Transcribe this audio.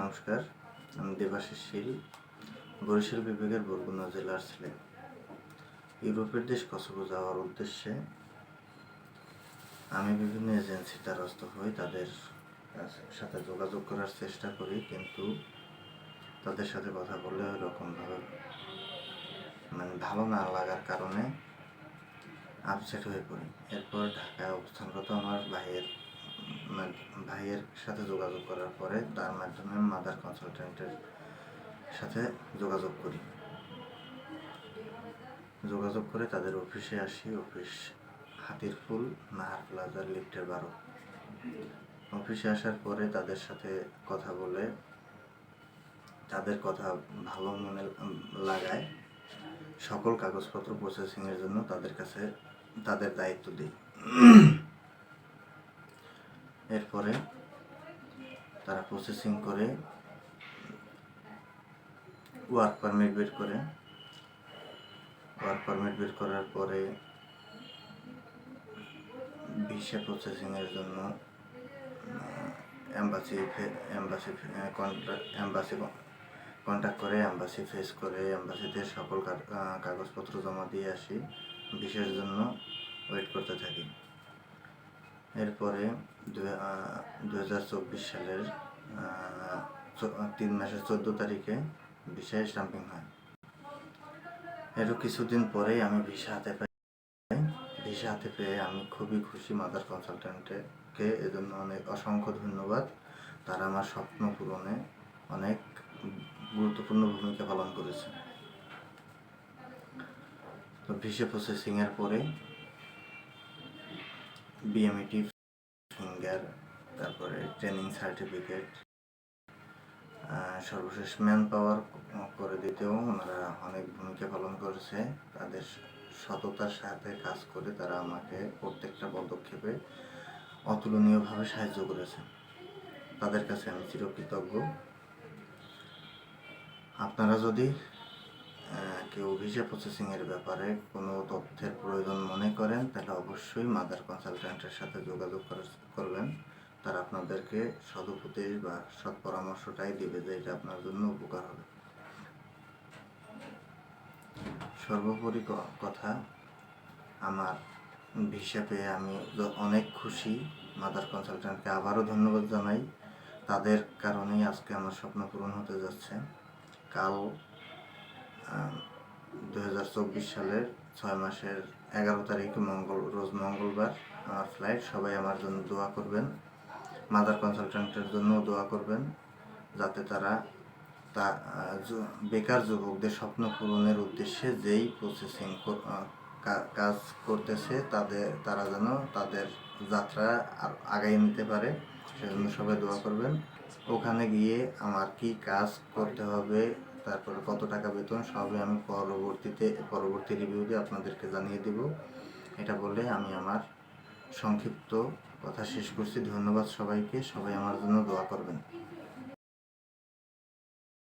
নমস্কার, আমি দেবাশিস শীল, বরিশাল বিভাগের বরগুনা জেলার ছেলে। ইউরোপের দেশ কসোভো যাওয়ার উদ্দেশ্যে আমি বিভিন্ন এজেন্সির দ্বারস্থ হই, তাদের সাথে যোগাযোগ করার চেষ্টা করি, কিন্তু তাদের সাথে কথা বললে ওই রকমভাবে মানে ভালো না লাগার কারণে আপসেট হয়ে পড়ি। এরপর ঢাকায় অবস্থানরত আমার মানে ভাইয়ের সাথে যোগাযোগ করার পরে তার মাধ্যমে মাদার কনসালটেন্টের সাথে যোগাযোগ করি। যোগাযোগ করে তাদের অফিসে আসি অফিস হাতিরপুল নাহার প্লাজার লিফটের বারো। অফিসে আসার পরে তাদের সাথে কথা বলে, তাদের কথা ভালো মনে লাগায়, সকল কাগজপত্র প্রসেসিংয়ের জন্য তাদের কাছে তাদের দায়িত্ব দিই। এরপরে তারা প্রসেসিং করে ওয়ার্ক পারমিট বের করে। ওয়ার্ক পারমিট বের করার পরে ভিসা প্রসেসিংয়ের জন্য অ্যাম্বাসি অ্যাম্বাসি অ্যাম্বাসি কন্ট্যাক্ট করে অ্যাম্বাসি ফেস করে অ্যাম্বাসিতে সকল কাগজপত্র জমা দিয়ে আসি। ভিসার জন্য ওয়েট করতে থাকি। এরপরে দু হাজার চব্বিশ সালের তিন মাসের চোদ্দ তারিখে ভিসায় স্টাম্পিং হয়। এরও কিছুদিন পরেই আমি ভিসা হাতে পাই। ভিসা হাতে পেয়ে আমি খুবই খুশি মাদার কনসালট্যান্টকে। এজন্য অনেক অসংখ্য ধন্যবাদ। তারা আমার স্বপ্ন পূরণে অনেক গুরুত্বপূর্ণ ভূমিকা পালন করেছে। তো ভিসা প্রসেসিংয়ের পরে বিএমইটি ফিঙ্গার তারপরে ট্রেনিং সার্টিফিকেট সর্বশেষ ম্যান পাওয়ার করে দিতেও ওনারা অনেক ভূমিকা পালন করেছে। তাদের সততার সাথে কাজ করে তারা আমাকে প্রত্যেকটা পদক্ষেপে অতুলনীয়ভাবে সাহায্য করেছে। তাদের কাছে আমি চিরকৃতজ্ঞ। আপনারা যদি কেউ ভিসা প্রসেসিংয়ের ব্যাপারে কোনো তথ্যের প্রয়োজন মনে করেন, তাহলে অবশ্যই মাদার কনসালট্যান্টের সাথে যোগাযোগ করবেন। তারা আপনাদেরকে সদুপদেশ বা সৎ পরামর্শটাই দিবে যে এটা আপনার জন্য উপকার হবে। সর্বোপরি কথা, আমার ভিসা পেয়ে আমি অনেক খুশি। মাদার কনসালট্যান্টকে আবারও ধন্যবাদ জানাই। তাদের কারণেই আজকে আমার স্বপ্ন পূরণ হতে যাচ্ছে। কাল দু হাজার চব্বিশ সালের ছয় মাসের এগারো তারিখ মঙ্গল, রোজ মঙ্গলবার আমার ফ্লাইট সবাই আমার জন্য দোয়া করবেন। মাদার কনসালট্যান্টের জন্য দোয়া করবেন, যাতে তারা তা বেকার যুবকদের স্বপ্ন পূরণের উদ্দেশ্যে যেই প্রসেসিং কাজ করতেছে, তাদের, তারা যেন তাদের যাত্রা আগাই নিতে পারে, সেজন্য সবাই দোয়া করবেন। ওখানে গিয়ে আমার কি কাজ করতে হবে তারপরে কত টাকা বেতন সবই আমি পরবর্তীতে, পরবর্তী রিভিউতে আপনাদেরকে জানিয়ে দেব। এটা বলে আমি আমার সংক্ষিপ্ত কথা শেষ করছি। ধন্যবাদ সবাইকে। সবাই আমার জন্য দোয়া করবেন।